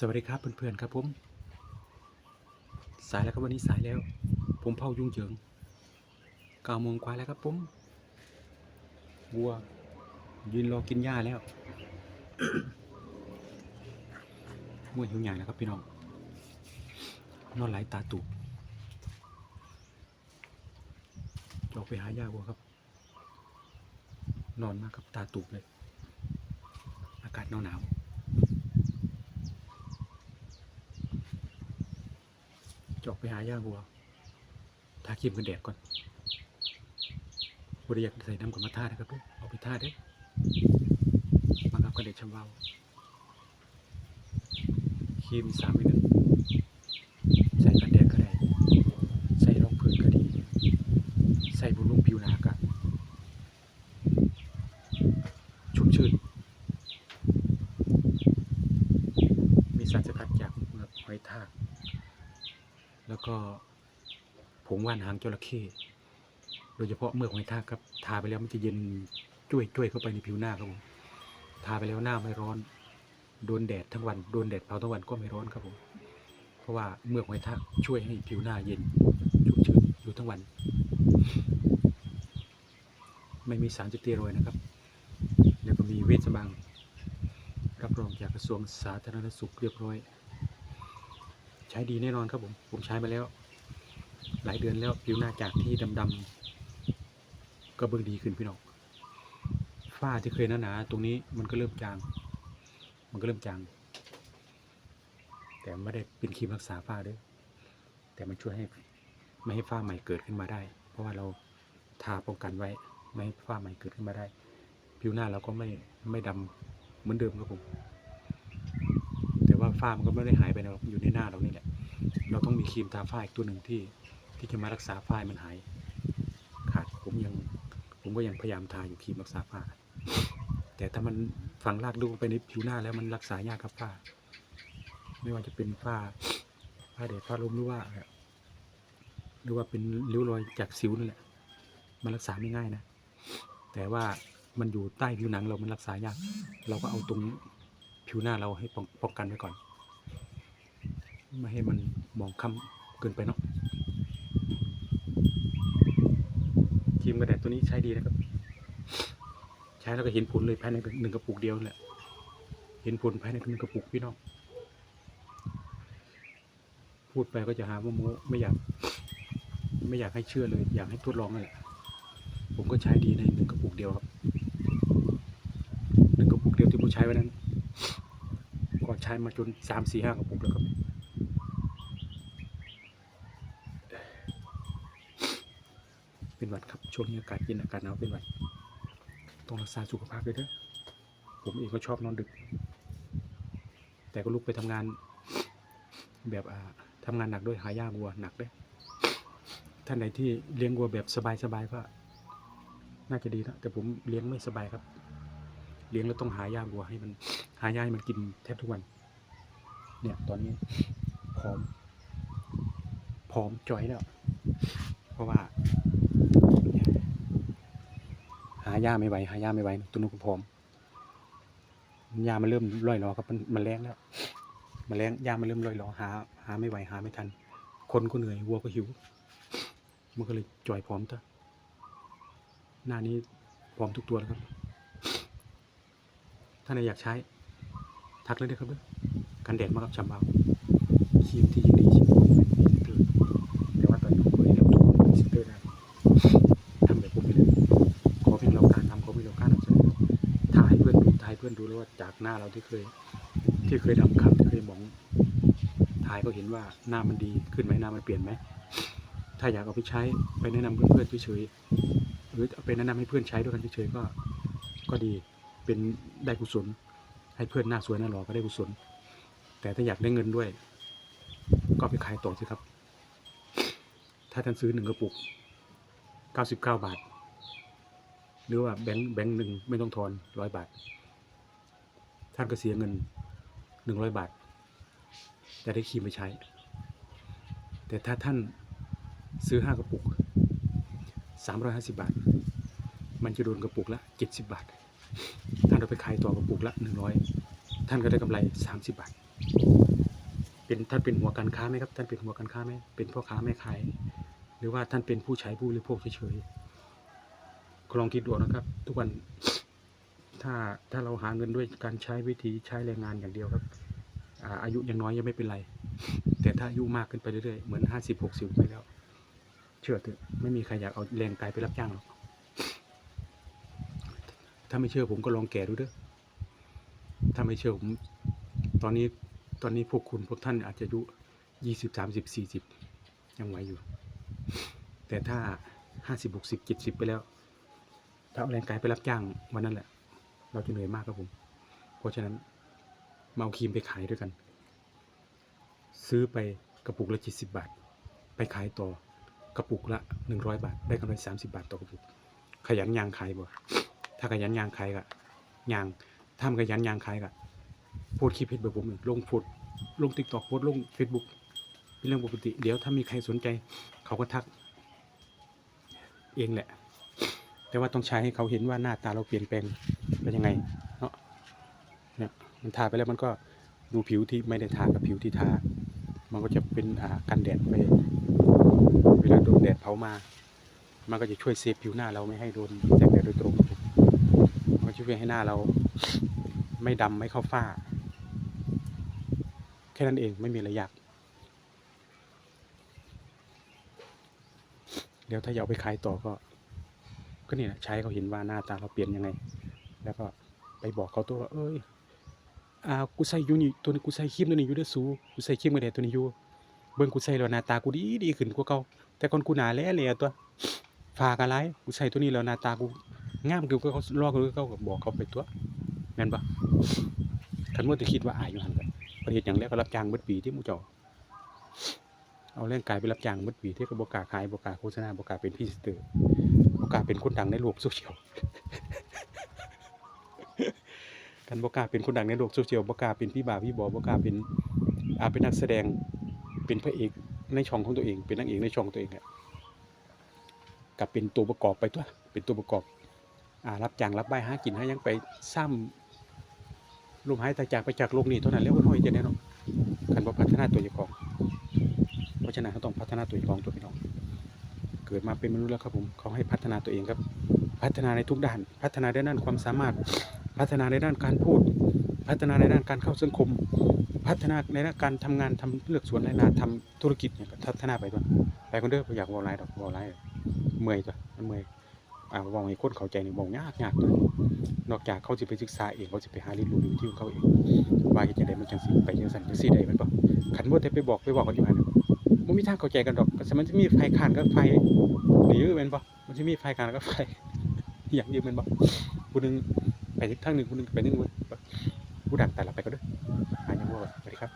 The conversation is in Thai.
สวัสดีครับเพื่อนๆครับผม สายแล้วครับวันนี้สายแล้ว ผมเผายุ่งเหยิงเก้าโมงกว่าแล้วครับผมวัว ยืนรอกินหญ้าแล้ววัวหิวใหญ่แล้วครับพี่น้อง นอนไหลตาตูบจะออกไปหาหญ้าวัวครับ นอนมากครับตาตูบเลย อากาศหนาวหนาว จะออกไปหาย่าวัวทาครีมกันแดดก่อนบริยากใส่น้ำกับมาทานะครับลูกเอาไปทาเด้มากับกันแดดชำวาวครีมสามในหนึ่งใส่กันแดดก็ได้ใส่รองพื้นก็ดี ใส่บำรุงผิวหนาก็ชุ่มชื่นมีสารสกัดจากเมือกหอยทาก แล้วก็ผงว่านหางจระเข้โดยเฉพาะเมือกหอยทากครับ ทาไปแล้วมันจะเย็นจุ้ยจุ้ยเข้าไปในผิวหน้าครับผม ทาไปแล้วหน้าไม่ร้อน โดนแดดทั้งวัน โดนแดดเผาทั้งวันก็ไม่ร้อนครับผม เพราะว่าเมือกหอยทากช่วยให้ผิวหน้าเย็นชุ่มชื้นอยู่ทั้งวัน ไม่มีสารสเตียรอยนะครับ แล้วก็มีเวชสบัง รับรองจากกระทรวงสาธารณสุขเรียบร้อย ช้ดีแน่นอนครับผม ผมใช้มาแล้ว หลายเดือนแล้วผิวหน้าจากที่ดำๆก็เบิ่งดีขึ้นพี่น้องฝ้าที่เคยหนาๆตรงนี้มันก็เริ่มจาง มันก็เริ่มจาง แต่ไม่ได้เป็นครีมรักษาฝ้าด้วยแต่มันช่วยให้ไม่ให้ฝ้าใหม่เกิดขึ้นมาได้ เพราะว่าเราทาป้องกันไว้ ไม่ให้ฝ้าใหม่เกิดขึ้นมาได้ ผิวหน้าเราก็ไม่ไม่ดำเหมือนเดิมครับผม ว่าฝ้ามันก็ไม่ได้หายไปนะหรอกอยู่ในหน้าเรานี่แหละ เราต้องมีครีมทาฝ้าอีกตัวหนึ่งที่ ที่จะมารักษาฝ้ามันหายขาดผมยังผมก็ยังพยายามทาอยู่ครีมรักษาฝ้า แต่ถ้ามันฝังรากลึกลงไปในผิวหน้าแล้วมันรักษายากครับฝ้า ไม่ว่าจะเป็นฝ้าฝ้าแดดฝ้าลมหรือว่าหรือว่าเป็นริ้วรอยจากสิวนั่นแหละ มันรักษาไม่ง่ายนะ แต่ว่ามันอยู่ใต้ผิวหนังเรามันรักษายาก เราก็เอาตรง ผิวหน้าเราให้ป้องกันไว้ก่อน ไม่ให้มันมองค่ำเกินไปเนาะครีมกระแดดตัวนี้ใช้ดีนะครับ ใช้แล้วก็เห็นผลเลยภายในหนึ่งกระปุกเดียวแหละ เห็นผลภายในหนึ่งกระปุกพี่น้อง พูดไปก็จะหาว่าโม้ไม่อยาก ไม่อยากให้เชื่อเลย อยากให้ทดลองนั่นแหละผมก็ใช้ดีในหนึ่งกระปุกเดียวครับ หนึ่งกระปุกเดียวที่ผมใช้วันนั้น ช้มาจนสามสี่ห้ากระปุกแล้วครับเป็นหวัดครับช่วงนี้อากาศเย็นอากาศหนาวเป็นหวัดต้องรักษาสุขภาพด้วยเด้อผมเองก็ชอบนอนดึก แต่ก็ลุกไปทำงาน แบบอ่าทำงานหนักด้วยหายาวัวหนักด้วยท่านไหนที่เลี้ยงวัวแบบสบายๆก็น่าจะดีนะแต่ผมเลี้ยงไม่สบายครับ เลี้ยงแล้วต้องหายาวัวให้มันหายาให้มันกินแทบทุกวัน เนี่ยตอนนี้ผอมผอมจอยแล้ว เพราะว่า หายาไม่ไหวหายาไม่ไหวตัวนู้นก็ผอมยามันเริ่มร่อยรอครับมันมันแรงแล้วมันแรงยามันเริ่มร่อยรอหา หาไม่ไหวหาไม่ทัน คนก็เหนื่อยวัวก็หิว มันก็เลยจ่อยผอมตะหน้านี้ผอมทุกตัวแล้วครับ ถ้าใครอยากใช้ ทักเลยนะครับด้อ กันแดดมากับชำเบาคีมที่ยินดีชิมแต่ว่าตอนนี้ผมเปิดแล้วทุกคนเป็นซิสเตอร์ได้ทำแบบผมไปเลยขอเพียงเราการทำขอเพียงเราการนำเสนอถ่ายให้เพื่อนดูถ่ายเพื่อนดูแล้วว่าจากหน้าเราที่เคย ที่เคยดำคำที่เคยมองถ่ายก็เห็นว่าหน้ามันดีขึ้นไหมหน้ามันเปลี่ยนไหมถ้าอยากเอาไปใช้ไปแนะนำเพื่อนๆเฉยๆหรือเอาไปแนะนำให้เพื่อนใช้ด้วยกันเฉยๆก็ ก็ดีเป็นได้กุศล ให้เพื่อนหน้าสวยหน้าหล่อก็ได้กุศล แต่ถ้าอยากได้เงินด้วย ก็ไปขายต่อสิครับ ถ้าท่านซื้อหนึ่งกระปุก 99 บาท หรือว่าแบงค์แบงค์หนึ่งไม่ต้องทอนร้อยบาท ท่านก็เสียเงินหนึ่งร้อยบาท แต่ได้ครีมไปใช้ แต่ถ้าท่านซื้อห้ากระปุกสามร้อยห้าสิบาท มันจะโดนกระปุกละเจ็ดสิบบาท ท่านเอาไปขายต่อกระปุกละหนึ่งร้อยท่านก็ได้กำไรสามสิบบาท เป็นท่านเป็นหัวการค้าไหมครับ ท่านเป็นหัวการค้าไหมเป็นพ่อค้าแม่ขาย หรือว่าท่านเป็นผู้ใช้ผู้บริโภคเฉยๆลองคิดดูนะครับ ทุกวัน ถ้าถ้าเราหาเงินด้วยการใช้วิธีใช้แรงงานอย่างเดียวครับอาอายุยังน้อยยังไม่เป็นไร แต่ถ้าอายุมากขึ้นไปเรื่อยๆเหมือนห้าสิบหกสิบไปแล้ว เชื่อเถอะไม่มีใครอยากเอาแรงกายไปรับจ้างหรอกถ้าไม่เชื่อผมก็ลองแก่ดูเด้อถ้าไม่เชื่อผม ตอนนี้ตอนนี้พวกคุณพวกท่านอาจจะอายุยี่สิบสามสิบสี่สิบยังไหวอยู่ แต่ถ้าห้าสิบหกสิบเจ็ดสิบไปแล้ว ถ้าเอาแรงกายไปรับจ้างวันนั้นแหละ เราจะเหนื่อยมากครับผม เพราะฉะนั้นมาเอาครีมไปขายด้วยกัน ซื้อไปกระปุกละเจ็ดสิบาท ไปขายต่อกระปุกละหนึ่งร้อยบาท ได้กำไรสามสิบาทต่อกระปุก ขยันยางขายบ่ถ้าขยันยางขายกะยางทำขยันยางขายกะ โพสต์คลิปเพจแบบผมนี่ลงโพสลงติ๊กต็อกโพสลงเฟซบุ๊กเป็นเรื่องปกติ เดี๋ยวถ้ามีใครสนใจ เขาก็ทัก เองแหละ แต่ว่าต้องใช้ให้เขาเห็นว่าหน้าตาเราเปลี่ยนแปลงเป็นยังไงเนาะเนี่ยมันทาไปแล้วมันก็ดูผิวที่ไม่ได้ทากับผิวที่ทา มันก็จะเป็นอ่ากันแดดไป เวลาโดนแดดเผามา มันก็จะช่วยเซฟผิวหน้าเราไม่ให้โดนแสงแดดโดยตรงมมันก็ช่วยให้หน้าเรา ไม่ดำไม่เข้าฝ้า แค่นั้นเองไม่มีอะไรยากเดี๋ยวถ้าอยากไปขายต่อก็ ก็นี่แหละใช้เขาเห็นว่าหน้าตาเราเปลี่ยนยังไง แล้วก็ไปบอกเขาตัวว่าเอ้ยอ่ากูใส่ยูนี่ตัวนี้กูใส่ครีมตัวนี้ยูเดสูกูใส่ครีมกระแดตัวนี้ยู่เบิ่งกูใส่แล้วหน้าตากูดีดีขึ้นกว่าเก่าแต่ก่อนกูหนาแล่แหล่ตัวฝากอะไรกูใส่ตัวนี้แล้วหน้าตากูงามคือเขาลอกคือเขาบอกเขาไปตัวแม่นปะคันว่าจะคิดว่าอายอยู่หันกัน ประเทศอย่างแรกก็รับจ้างเบิดปีที่หมู่เจ้าเอาแรงกายไปรับจ้างเบิดปีที่กบกาขายบกาโฆษณาบกาเป็นพรีเซนเตอร์บกาเป็นคนดังในโลกโซเชียลกันบกาเป็นคนดังในโลกโซเชียลบกาเป็นพี่บ่าวพี่บอบกาเป็นอาเป็นนักแสดงเป็นพระเอกในช่องของตัวเอง เป็นนางเอกในช่องตัวเองอะกับเป็นตัวประกอบไปตัวเป็นตัวประกอบอ่ารับจ้างรับใบหากินหายังไปซ้ำ ลมหายตาจากไปจากโลกนี้เท่านั้นแล้วมันห้อยจะแน่เนอนคันว่าพัฒนาตัวเจ้าของ เพราะฉะนั้นเขาต้องพัฒนาตัวเจ้าของตัวพี่น้อง เกิดมาเป็นมนุษย์แล้วครับผมเขาให้พัฒนาตัวเองครับ พัฒนาในทุกด้าน พัฒนาในด้านความสามารถ พัฒนาในด้านการพูด พัฒนาในด้านการเข้าสังคม พัฒนาในด้านการทำงานทำเลือกสวนไรนาทำธุรกิจเนี่ยพัฒนาไปตัวไปคนเด้อบ่อยากว้าหลายดอกว้าหลายเมื่อยตัวมันเมื่อย อ่าเว้าให้คนเข้าใจนี่เว้ายากยากตัวนอกจากเขาสิไปศึกษาเองเขาสิไปหาเรียนรู้ด้วยวิธีของเขาเองว่าจังไดมันจังสิไปจังซั่นจังซี่ได้ม่นบ่คันบ่แต่ไปบอกไปบอกกันอยู่หันน่ะบ่มีทางเข้าใจกันดอกก็สมันจะมีไฟค้านกับไฟนี่อม่นบ่มันสิมีไฟค้านกับไฟอย่างอยู่แม่นบ่ผู้หนึงไปทางหนึ่งผู้หนึงไปทางหนึงผู้ดังแต่ละไปก็เด้ออ่ายังบ่สวัสดีครับ